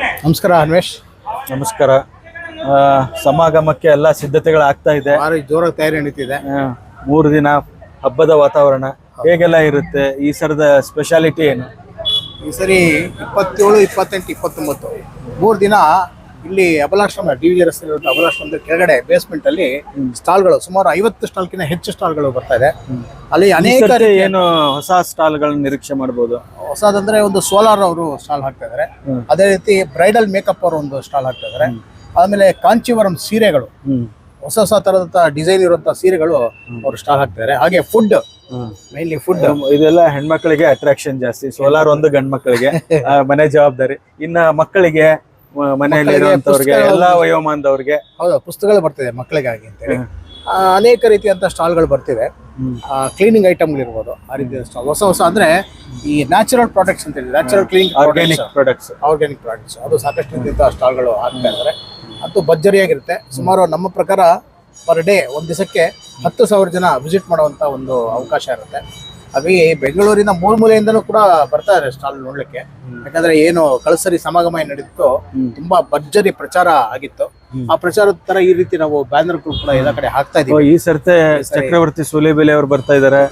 ನಮಸ್ಕಾರ ಅನ್ವೇಶ್ ನಮಸ್ಕಾರ. ಆ, ಸಮಾಗಮಕ್ಕೆ ಎಲ್ಲ ಸಿದ್ಧತೆಗಳು ಆಗ್ತಾ ಇದೆ. ಭಾರಿ ಜೋರಾಗಿ ತಯಾರಿ ನಡೀತಿದೆ. ಆ, ಮೂರು ದಿನ ಹಬ್ಬದ ವಾತಾವರಣ. ಹೇಗೆಲ್ಲ ಇರುತ್ತೆ? ಈ ಸರದ ಸ್ಪೆಷಾಲಿಟಿ ಏನು? ಈ ಸರಿ ಇಪ್ಪತ್ತೇಳು ಇಪ್ಪತ್ತೆಂಟು ಇಪ್ಪತ್ತೊಂಬತ್ತು. ಮೂರು ದಿನ ಇಲ್ಲಿ ಅಬಲಾಶ್ರಮ ಡಿ ವಿ ರಸ್ತೆಯಲ್ಲಿ ಇರುವಂಥ ಅಬಲಾಶ್ರಮದ ಕೆಳಗಡೆ ಬೇಸ್ಮೆಂಟ್ ಅಲ್ಲಿ ಸ್ಟಾಲ್ಗಳು ಸುಮಾರು ಐವತ್ತು ಸ್ಟಾಲ್ಕಿನ ಹೆಚ್ಚು ಸ್ಟಾಲ್ಗಳು ಬರ್ತಾ ಇದೆ. ಅಲ್ಲಿ ಅನೇಕ ಏನು ಹೊಸ ಸ್ಟಾಲ್ಗಳನ್ನ ನಿರೀಕ್ಷೆ ಮಾಡಬಹುದು ಹೊಸದಂದ್ರೆ ಒಂದು ಸೋಲಾರ್ ಅವರು ಸ್ಟಾಲ್ ಹಾಕ್ತಾ ಇದಾರೆ. ಅದೇ ರೀತಿ ಬ್ರೈಡಲ್ ಮೇಕಪ್ ಅವರು ಒಂದು ಸ್ಟಾಲ್ ಹಾಕ್ತಾ ಇದಾರೆ. ಆಮೇಲೆ ಕಾಂಚಿವರಂ ಸೀರೆಗಳು. ಹೊಸ ಹೊಸ ತರದಂತ ಡಿಸೈನ್ ಇರುವಂತಹ ಸೀರೆಗಳು ಅವರು ಸ್ಟಾಲ್ ಹಾಕ್ತಾ ಇದಾರೆ. ಹಾಗೆ ಫುಡ್ ಮೇನ್ಲಿ ಫುಡ್ ಇದೆಲ್ಲ ಹೆಣ್ಮಕ್ಳಿಗೆ ಅಟ್ರಾಕ್ಷನ್ ಜಾಸ್ತಿ. ಸೋಲಾರ್ ಒಂದು ಗಂಡ್ ಮಕ್ಕಳಿಗೆ ಮನೆ ಜವಾಬ್ದಾರಿ. ಇನ್ನ ಮಕ್ಕಳಿಗೆ ಮನೆಯಲ್ಲಿ ಇರುವಂತವ್ರಿಗೆ ಎಲ್ಲಾ ವಯೋಮಾನದವ್ರಿಗೆ. ಹೌದು ಪುಸ್ತಕಗಳು ಬರ್ತಿದೆ ಮಕ್ಕಳಿಗಾಗಿ ಅಂತೇಳಿ ಅನೇಕ ರೀತಿಯಂತ ಸ್ಟಾಲ್ಗಳು ಬರ್ತಿವೆ. ಕ್ಲೀನಿಂಗ್ ಕ್ಲೀನಿಂಗ್ ಐಟಮ್ಗಳಿರ್ಬೋದು ಆ ರೀತಿಯ ಸ್ಟಾಲ್ ಹೊಸ ಹೊಸ ಅಂದ್ರೆ ಈ ನ್ಯಾಚುರಲ್ ಪ್ರಾಡಕ್ಟ್ಸ್ ಅಂತ ಹೇಳಿ natural clean organic products organic products ಅದು ಸಾಕಷ್ಟು ರೀತಿಯ ಸ್ಟಾಲ್ಗಳು ಹಾಕ್ತಾ ಇದ್ದಾರೆ ಅದು ಭರ್ಜರಿಯಾಗಿರುತ್ತೆ. ಸುಮಾರು ನಮ್ಮ ಪ್ರಕಾರ ಪರ್ ಡೇ ಒಂದು ದಿವಸಕ್ಕೆ ಹತ್ತು ಸಾವಿರ ಜನ ವಿಸಿಟ್ ಮಾಡುವಂತ ಒಂದು ಅವಕಾಶ ಇರುತ್ತೆ. ಹಾಗಾಗಿ ಬೆಂಗಳೂರಿನ ಮೂರ್ ಮೂಲೆಯಿಂದಲೂ ಕೂಡ ಬರ್ತಾ ಇದ್ದಾರೆ ಸ್ಟಾಲ್ ನೋಡ್ಲಿಕ್ಕೆ. ಯಾಕಂದ್ರೆ ಏನು ಕಳಸರಿ ಸಮಾಗಮ ಏನ್ ನಡೀತು ತುಂಬಾ ಭರ್ಜರಿ ಪ್ರಚಾರ ಆಗಿತ್ತು. ಆ ಪ್ರಚಾರದ ತರ ಈ ರೀತಿ ನಾವು ಬ್ಯಾನರ್ ಕೂಡ ಎಲ್ಲ ಕಡೆ ಹಾಕ್ತಾ ಇದೀವಿ. ಈ ಸರ್ತೆ ಚಕ್ರವರ್ತಿ ಸೂಲಿಬೆಲೆ ಅವರು ಬರ್ತಾ ಇದಾರೆ.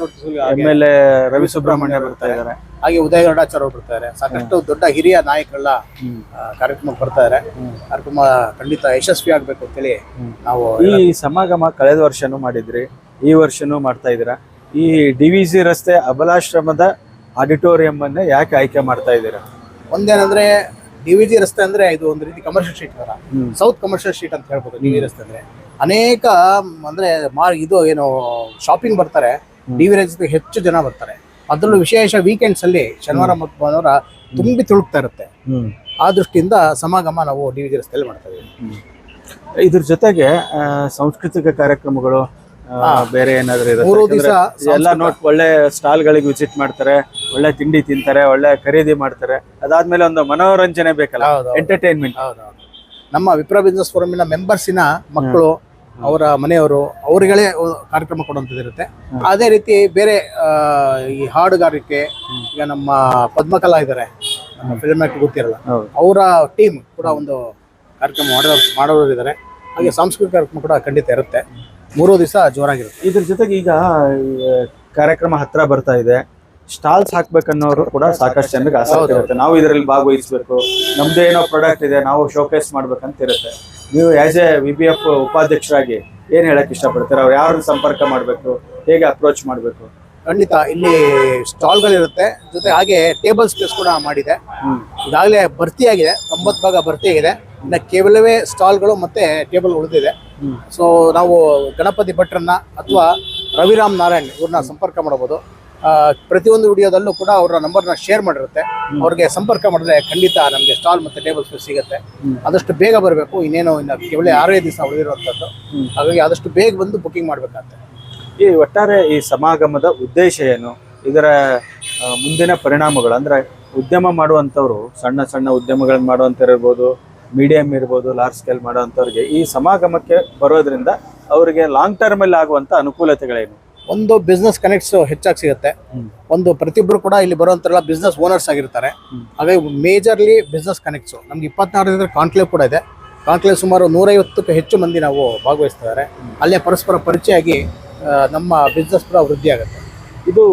ಆಮೇಲೆ ರವಿ ಸುಬ್ರಹ್ಮಣ್ಯ ಬರ್ತಾ ಇದಾರೆ. ಹಾಗೆ ಉದಯ ಗರುಡಾಚಾರ್ಯ ಅವರು ಬರ್ತಾರೆ ಸಾಕಷ್ಟು ದೊಡ್ಡ ಹಿರಿಯ ನಾಯಕರೆಲ್ಲ ಕಾರ್ಯಕ್ರಮಕ್ಕೆ ಬರ್ತಾ ಇದ್ದಾರೆ. ಕಾರ್ಯಕ್ರಮ ಖಂಡಿತ ಯಶಸ್ವಿ ಆಗ್ಬೇಕು ಅಂತೇಳಿ ನಾವು ಈ ಸಮಾಗಮ ಕಳೆದ ವರ್ಷನೂ ಮಾಡಿದ್ರಿ. ಈ ವರ್ಷನೂ ಮಾಡ್ತಾ ಇದ್ದೀರಾ? ಈ ಡಿ ವಿ ಸಿ ರಸ್ತೆ ಅಬಲಾಶ್ರಮದ ಆಡಿಟೋರಿಯಂ ಅನ್ನ ಯಾಕೆ ಆಯ್ಕೆ ಮಾಡ್ತಾ ಇದ್ದೀರಾ? ಒಂದೇನಂದ್ರೆ ಡಿ ವಿ ಜಿ ರಸ್ತೆ ಅಂದ್ರೆ ಇದು ಒಂದು ರೀತಿ ಕಮರ್ಷಿಯಲ್ ಸ್ಟ್ರೀಟ್ ತರ. ಸೌತ್ ಕಮರ್ಷಿಯಲ್ ಸ್ಟ್ರೀಟ್ ಅಂತ ಹೇಳ್ಬೋದು ಡಿ ವಿ ರಸ್ತೆ ಅಂದ್ರೆ. ಅನೇಕ ಅಂದ್ರೆ ಮಾ ಇದು ಏನು ಶಾಪಿಂಗ್ ಬರ್ತಾರೆ. ಡಿ ವಿ ರಸ್ತೆ ಹೆಚ್ಚು ಜನ ಬರ್ತಾರೆ. ಅದರಲ್ಲೂ ವಿಶೇಷ ವೀಕೆಂಡ್ಸ್ ಅಲ್ಲಿ ಶನಿವಾರ ಮತ್ತು ಭಾನುವಾರ ತುಂಬಿ ತುಳುಕ್ತಾ ಇರುತ್ತೆ. ಆ ದೃಷ್ಟಿಯಿಂದ ಸಮಾಗಮ ನಾವು ಡಿ ವಿ ಜಿ ರಸ್ತೆಯಲ್ಲಿ ಮಾಡ್ತಾ ಇದ್ದೀವಿ. ಇದ್ರ ಜೊತೆಗೆ ಸಾಂಸ್ಕೃತಿಕ ಕಾರ್ಯಕ್ರಮಗಳು ಬೇರೆ ಏನಾದ್ರು ಇರುತ್ತೆ? ಎಲ್ಲ ನೋಟ್ ಒಳ್ಳೆ ಸ್ಟಾಲ್ ಗಳಿಗೆ ವಿಸಿಟ್ ಮಾಡ್ತಾರೆ ಒಳ್ಳೆ ತಿಂಡಿ ತಿಂತಾರೆ ಒಳ್ಳೆ ಖರೀದಿ ಮಾಡ್ತಾರೆ. ಅದಾದ್ಮೇಲೆ ಒಂದು ಮನೋರಂಜನೆ ಬೇಕಲ್ಲ ಹೌದು. ಎಂಟರ್ಟೈನ್ಮೆಂಟ್ ನಮ್ಮ ವಿಪ್ರ ಬಿಸ್ನೆಸ್ ಫೋರಮಿನ ಮೆಂಬರ್ಸಿನ ಮಕ್ಕಳು ಅವರ ಮನೆಯವರು ಅವರಿಗಳೇ ಕಾರ್ಯಕ್ರಮ ಕೊಡುವಂಥದ್ದಿರುತ್ತೆ. ಅದೇ ರೀತಿ ಬೇರೆ ಆ, ಈ ಹಾಡುಗಾರಿಕೆ ಈಗ ನಮ್ಮ ಪದ್ಮಕಲಾ ಇದ್ದಾರೆ ನಮ್ಮ ಫಿಲ್ಮ್ ಆಕ್ಟ್ ಗೊತ್ತಿರಲ್ಲ ಅವರ ಟೀಮ್ ಕೂಡ ಒಂದು ಕಾರ್ಯಕ್ರಮ ಮಾಡೋರು ಮಾಡೋರು ಇದ್ದಾರೆ ಹಾಗೆ ಸಾಂಸ್ಕೃತಿಕ ಕಾರ್ಯಕ್ರಮ ಕೂಡ ಖಂಡಿತ ಇರುತ್ತೆ. ಮೂರು ದಿವಸ ಜೋರಾಗಿರುತ್ತೆ. ಇದ್ರ ಜೊತೆಗೆ ಈಗ ಕಾರ್ಯಕ್ರಮ ಹತ್ರ ಬರ್ತಾ ಇದೆ. ಸ್ಟಾಲ್ಸ್ ಹಾಕ್ಬೇಕನ್ನೋರು ಕೂಡ ಸಾಕಷ್ಟು ಜನರಿಗೆ ಆಸಕ್ತಿ ಇರುತ್ತೆ. ನಾವು ಇದರಲ್ಲಿ ಭಾಗವಹಿಸಬೇಕು. ನಮ್ದು ಏನೋ ಪ್ರಾಡಕ್ಟ್ ಇದೆ ನಾವು ಶೋಕೇಸ್ ಮಾಡ್ಬೇಕಂತ ಇರುತ್ತೆ ನೀವು as a V B F ಉಪಾಧ್ಯಕ್ಷರಾಗಿ ಏನ್ ಹೇಳಕ್ ಇಷ್ಟಪಡ್ತೀರಾ? ಅವ್ರು ಯಾರನ್ನ ಸಂಪರ್ಕ ಮಾಡ್ಬೇಕು ಹೇಗೆ ಅಪ್ರೋಚ್ ಮಾಡ್ಬೇಕು? ಖಂಡಿತ ಇಲ್ಲಿ ಸ್ಟಾಲ್ಗಳಿರುತ್ತೆ ಜೊತೆ ಹಾಗೆ ಟೇಬಲ್ ಸ್ಪೇಸ್ ಕೂಡ ಮಾಡಿದೆ. ಈಗಾಗಲೇ ಭರ್ತಿಯಾಗಿದೆ ತೊಂಬತ್ತು ಭಾಗ ಭರ್ತಿಯಾಗಿದೆ. ಇನ್ನು ಕೇವಲವೇ ಸ್ಟಾಲ್ಗಳು ಮತ್ತೆ ಟೇಬಲ್ ಉಳಿದಿದೆ. ಸೊ ನಾವು ಗಣಪತಿ ಭಟ್ರನ್ನ ಅಥವಾ ರವಿರಾಮ್ ನಾರಾಯಣ್ ಇವ್ರನ್ನ ಸಂಪರ್ಕ ಮಾಡಬಹುದು ಪ್ರತಿಯೊಂದು ವಿಡಿಯೋದಲ್ಲೂ ಕೂಡ ಅವರ ನಂಬರ್ನ ಶೇರ್ ಮಾಡಿರುತ್ತೆ. ಅವ್ರಿಗೆ ಸಂಪರ್ಕ ಮಾಡಿದ್ರೆ ಖಂಡಿತ ನಮಗೆ ಸ್ಟಾಲ್ ಮತ್ತೆ ಟೇಬಲ್ ಸ್ಪೇಸ್ ಸಿಗುತ್ತೆ. ಆದಷ್ಟು ಬೇಗ ಬರಬೇಕು. ಇನ್ನೇನು ಇನ್ನು ಕೇವಲ ಆರೇ ದಿವಸ ಉಳಿದಿರುವಂಥದ್ದು. ಹಾಗಾಗಿ ಆದಷ್ಟು ಬೇಗ ಬಂದು ಬುಕ್ಕಿಂಗ್ ಮಾಡಬೇಕಂತೆ ಈ ಒಟ್ಟಾರೆ ಈ ಸಮಾಗಮದ ಉದ್ದೇಶ ಏನು? ಇದರ ಮುಂದಿನ ಪರಿಣಾಮಗಳು ಅಂದ್ರೆ ಉದ್ಯಮ ಮಾಡುವಂಥವ್ರು ಸಣ್ಣ ಸಣ್ಣ ಉದ್ಯಮಗಳನ್ನ ಮಾಡುವಂಥ ಇರ್ಬೋದು ಮೀಡಿಯಂ ಇರ್ಬೋದು ಲಾರ್ಜ್ ಸ್ಕೇಲ್ ಮಾಡೋವಂಥವ್ರಿಗೆ ಈ ಸಮಾಗಮಕ್ಕೆ ಬರೋದ್ರಿಂದ ಅವರಿಗೆ ಲಾಂಗ್ ಟರ್ಮಲ್ಲಿ ಆಗುವಂಥ ಆಗುವಂತ ಅನುಕೂಲತೆಗಳೇನು? ಒಂದು ಬಿಸ್ನೆಸ್ ಕನೆಕ್ಟ್ಸ್ ಹೆಚ್ಚಾಗಿ ಸಿಗುತ್ತೆ. ಒಂದು ಪ್ರತಿಯೊಬ್ಬರು ಕೂಡ ಇಲ್ಲಿ ಬರುವಂತರೆಲ್ಲ ಬಿಸ್ನೆಸ್ ಓನರ್ಸ್ ಆಗಿರ್ತಾರೆ. ಹಾಗಾಗಿ ಮೇಜರ್ಲಿ ಬಿಸ್ನೆಸ್ ಕನೆಕ್ಟ್ಸು ನಮ್ಗೆ ಇಪ್ಪತ್ನಾರರಿಂದ ಕಾನ್ಕ್ಲೇವ್ ಕೂಡ ಇದೆ. ಕಾನ್ಕ್ಲೇವ್ ಸುಮಾರು ನೂರೈವತ್ತಕ್ಕೂ ಹೆಚ್ಚು ಮಂದಿ ನಾವು ಭಾಗವಹಿಸ್ತಿದ್ದಾರೆ ಅಲ್ಲೇ ಪರಸ್ಪರ ಪರಿಚಯ ಆಗಿ ನಮ್ಮ ಬಿಸ್ನೆಸ್ ಕೂಡ ವೃದ್ಧಿ ಆಗುತ್ತೆ. ಇದು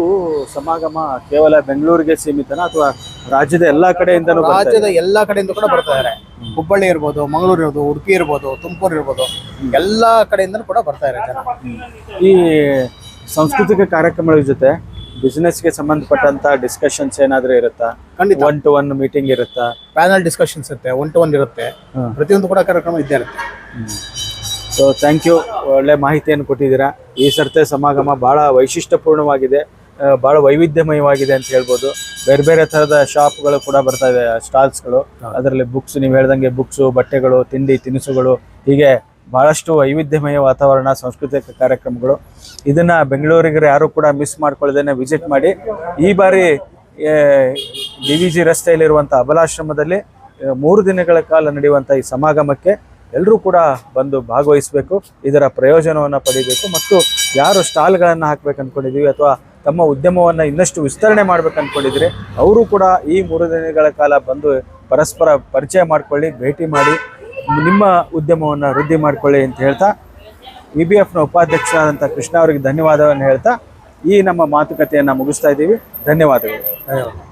ಸಮಾಗಮ ಕೇವಲ ಬೆಂಗಳೂರಿಗೆ ಸೀಮಿತನ ಅಥವಾ ರಾಜ್ಯದ ಎಲ್ಲಾ ಕಡೆಯಿಂದನೂ ಬರ್ತಾ ಇದೆ? ರಾಜ್ಯದ ಎಲ್ಲಾ ಕಡೆಯಿಂದ ಕೂಡ ಬರ್ತಾ ಇದಾರೆ. ಹುಬ್ಬಳ್ಳಿ ಇರ್ಬೋದು ಮಂಗಳೂರು ಇರ್ಬೋದು ಉಡುಪಿ ಇರ್ಬೋದು ತುಮಕೂರು ಇರ್ಬೋದು ಎಲ್ಲಾ ಕಡೆಯಿಂದನೂ ಕೂಡ ಬರ್ತಾ ಇದ್ದಾರೆ ಜನ. ಈ ಸಾಂಸ್ಕೃತಿಕ ಕಾರ್ಯಕ್ರಮಗಳ ಜೊತೆ ಬಿಸ್ನೆಸ್ಗೆ ಸಂಬಂಧಪಟ್ಟಂತ ಡಿಸ್ಕಷನ್ಸ್ ಏನಾದ್ರೂ ಇರುತ್ತಾ? ಖಂಡಿತ. ಒನ್ ಟು ಒನ್ ಮೀಟಿಂಗ್ ಇರುತ್ತಾ? ಪ್ಯಾನಲ್ ಡಿಸ್ಕಷನ್ಸ್ ಇರುತ್ತೆ ಒನ್ ಟು ಒನ್ ಇರುತ್ತೆ ಪ್ರತಿಯೊಂದು ಕೂಡ ಕಾರ್ಯಕ್ರಮ ಇದ್ದೇ ಇರುತ್ತೆ. ಸೊ ಥ್ಯಾಂಕ್ ಯು ಒಳ್ಳೆ ಮಾಹಿತಿಯನ್ನು ಕೊಟ್ಟಿದ್ದೀರಾ. ಈ ಸರ್ತೆ ಸಮಾಗಮ ಭಾಳ ವೈಶಿಷ್ಟ್ಯಪೂರ್ಣವಾಗಿದೆ. ಭಾಳ ವೈವಿಧ್ಯಮಯವಾಗಿದೆ ಅಂತ ಹೇಳ್ಬೋದು. ಬೇರೆ ಬೇರೆ ಥರದ ಶಾಪ್ಗಳು ಕೂಡ ಬರ್ತಾ ಇದೆ ಸ್ಟಾಲ್ಸ್ಗಳು. ಅದರಲ್ಲಿ ಬುಕ್ಸ್ ನೀವು ಹೇಳ್ದಂಗೆ ಬುಕ್ಸು ಬಟ್ಟೆಗಳು ತಿಂಡಿ ತಿನಿಸುಗಳು ಹೀಗೆ ಭಾಳಷ್ಟು ವೈವಿಧ್ಯಮಯ ವಾತಾವರಣ ಸಾಂಸ್ಕೃತಿಕ ಕಾರ್ಯಕ್ರಮಗಳು. ಇದನ್ನು ಬೆಂಗಳೂರಿಗರು ಯಾರು ಕೂಡ ಮಿಸ್ ಮಾಡ್ಕೊಳ್ಳದೇನೆ ವಿಸಿಟ್ ಮಾಡಿ. ಈ ಬಾರಿ ಡಿ ವಿ ಜಿ ರಸ್ತೆಯಲ್ಲಿರುವಂಥ ಅಬಲಾಶ್ರಮದಲ್ಲಿ ಮೂರು ದಿನಗಳ ಕಾಲ ನಡೆಯುವಂಥ ಈ ಸಮಾಗಮಕ್ಕೆ ಎಲ್ಲರೂ ಕೂಡ ಬಂದು ಭಾಗವಹಿಸಬೇಕು, ಇದರ ಪ್ರಯೋಜನವನ್ನು ಪಡಿಬೇಕು ಮತ್ತು ಯಾರು ಸ್ಟಾಲ್ಗಳನ್ನು ಹಾಕ್ಬೇಕು ಅಂದ್ಕೊಂಡಿದ್ದೀವಿ ಅಥವಾ ತಮ್ಮ ಉದ್ಯಮವನ್ನು ಇನ್ನಷ್ಟು ವಿಸ್ತರಣೆ ಮಾಡ್ಬೇಕು ಅಂದ್ಕೊಂಡಿದ್ರೆ ಅವರು ಕೂಡ ಈ ಮೂರು ದಿನಗಳ ಕಾಲ ಬಂದು ಪರಸ್ಪರ ಪರಿಚಯ ಮಾಡಿಕೊಳ್ಳಿ, ಭೇಟಿ ಮಾಡಿ, ನಿಮ್ಮ ಉದ್ಯಮವನ್ನು ವೃದ್ಧಿ ಮಾಡಿಕೊಳ್ಳಿ ಅಂತ ಹೇಳ್ತಾ ಇ ಬಿ ಎಫ್ನ ಉಪಾಧ್ಯಕ್ಷರಾದಂಥ ಕೃಷ್ಣ ಅವರಿಗೆ ಧನ್ಯವಾದವನ್ನು ಹೇಳ್ತಾ ಈ ನಮ್ಮ ಮಾತುಕತೆಯನ್ನು ಮುಗಿಸ್ತಾ ಇದ್ದೀವಿ. ಧನ್ಯವಾದಗಳು. ಧನ್ಯವಾದ